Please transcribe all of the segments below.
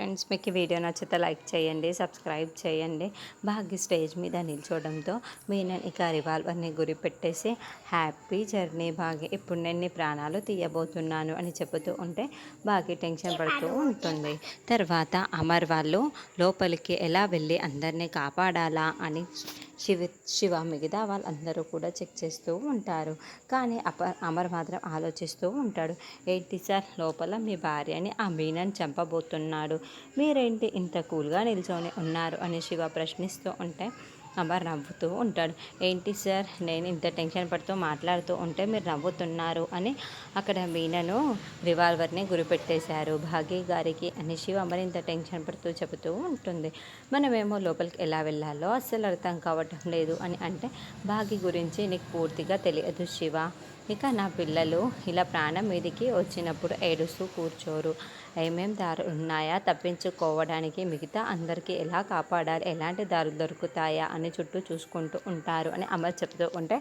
Friends మీకు ఈ video నచ్చితే లైక్ చేయండి సబ్స్క్రైబ్ చేయండి. భాగ్య స్టేజ్ మీద నిల్చోవడంతో నేను ఇక రివాల్వర్ని గురి పెట్టేసి హ్యాపీ జర్నీ భాగ్య ఇప్పుడు నేను నీ ప్రాణాలు తీయబోతున్నాను అని చెబుతూ ఉంటే భాగ్య టెన్షన్ పడుతూ ఉంటుంది. తర్వాత అమర్ వాళ్ళు లోపలికి ఎలా వెళ్ళి అందరినీ కాపాడాలా అని శివ శివ మిగతా వాళ్ళందరూ కూడా చెక్ చేస్తూ ఉంటారు. కానీ అప అమర్ మాత్రం ఆలోచిస్తూ ఉంటాడు. ఏంటి సార్ లోపల మీ భార్యని ఆ మీనని చంపబోతున్నాడు. మీరేంటి ఇంత కూల్గా నిల్చొని ఉన్నారు? అని శివ ప్రశ్నిస్తూ ఉంటే అమర్ నవ్వుతూ ఉంటాడు. ఏంటి సార్ నేను ఇంత టెన్షన్ పడుతూ మాట్లాడుతూ ఉంటే మీరు నవ్వుతున్నారు అని అక్కడ మీనను రివాల్వర్ని గురిపెట్టేశారు. భాగ్య గారికి అని శివ మరి ఇంత టెన్షన్ పడుతూ చెబుతూ ఉంటుంది. మనమేమో లోపలికి ఎలా వెళ్ళాలో అస్సలు అర్థం కావటం లేదు అని అంటే భాగ్య గురించి నీకు పూర్తిగా తెలియదు శివ. ఇక నా పిల్లలు ఇలా ప్రాణం మీదికి వచ్చినప్పుడు ఏడుస్తూ కూర్చోరు. ఏమేం దారులు ఉన్నాయా తప్పించుకోవడానికి మిగతా అందరికీ ఎలా కాపాడాలి? ఎలాంటి దారులు దొరుకుతాయా? అన్ని చుట్టూ చూసుకుంటూ ఉంటారు అని అమర్ చెప్తూ ఉంటే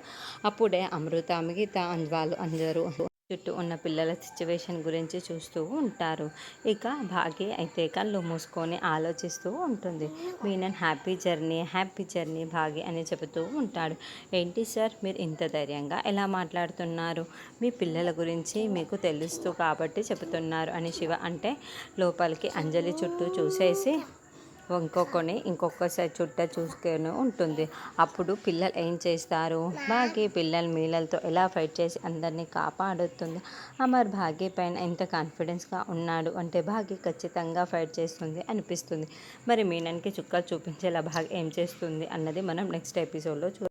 అప్పుడే అమృత మిగతా వాళ్ళు అందరూ చుట్టూ ఉన్న పిల్లల సిచ్యువేషన్ గురించి చూస్తూ ఉంటారు. ఇక భాగ్య అయితే కళ్ళు మూసుకొని ఆలోచిస్తూ ఉంటుంది. Menon happy journey happy journey Bhagya అని చెబుతూ ఉంటాడు. ఏంటి సార్ మీరు ఇంత ధైర్యంగా ఎలా మాట్లాడుతున్నారు? మీ పిల్లల గురించి మీకు తెలుస్తూ కాబట్టి చెబుతున్నారు అని శివ అంటే లోపలికి అంజలి చుట్టూ చూసేసి ఇంకొకని ఇంకొకసారి చుట్ట చూసుకొని ఉంటుంది. అప్పుడు పిల్లలు ఏం చేస్తారు? భాగ్య పిల్లలు మీలలతో ఎలా ఫైట్ చేసి అందరినీ కాపాడుతుంది? అమర్ భాగ్య పైన ఎంత కాన్ఫిడెన్స్గా ఉన్నాడు అంటే భాగ్య ఖచ్చితంగా ఫైట్ చేస్తుంది అనిపిస్తుంది. మరి మీనన్కి చుక్కలు చూపించేలా భాగ్య ఏం చేస్తుంది అన్నది మనం నెక్స్ట్ ఎపిసోడ్లో చూ